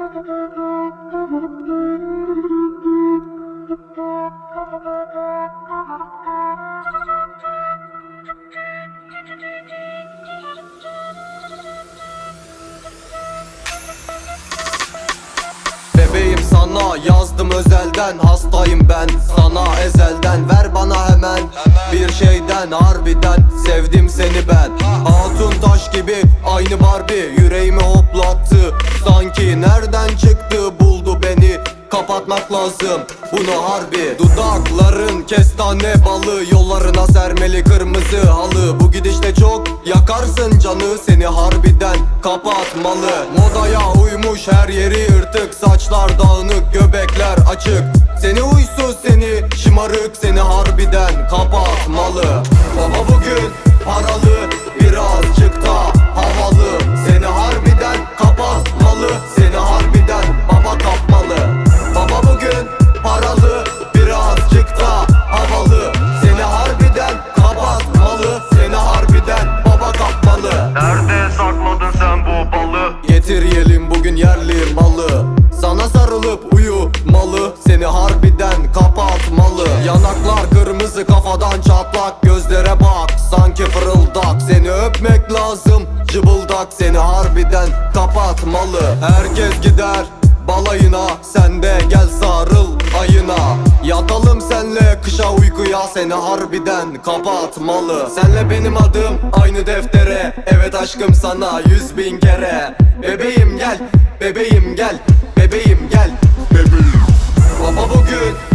Bebeğim sana yazdım özelden Hastayım ben. Sana ezelden Ver bana hemen. Bir şeyden Harbiden sevdim seni ben. Hatun taş gibi aynı Barbie Kapatmak lazım. Bunu harbi Dudakların kestane balı. Yollarına sermeli kırmızı halı. Bu gidişte çok yakarsın canı. Seni harbiden kapatmalı. Modaya uymuş her yeri yırtık Saçlar dağınık göbekler açık. Seni uysuz sarılıp uyumalı. Seni harbiden kapatmalı. Yanaklar kırmızı kafadan çatlak. Gözlere bak sanki fırıldak. Seni öpmek lazım cıbıldak. Seni harbiden kapatmalı. Herkes gider balayına. Sen de gel sarıl ayına. Yatalım senle kışa uykuya. Seni harbiden kapatmalı. Senle benim adım aynı deftere. Evet aşkım sana yüz bin kere. Bebeğim gel, bebeğim gel Baba bugün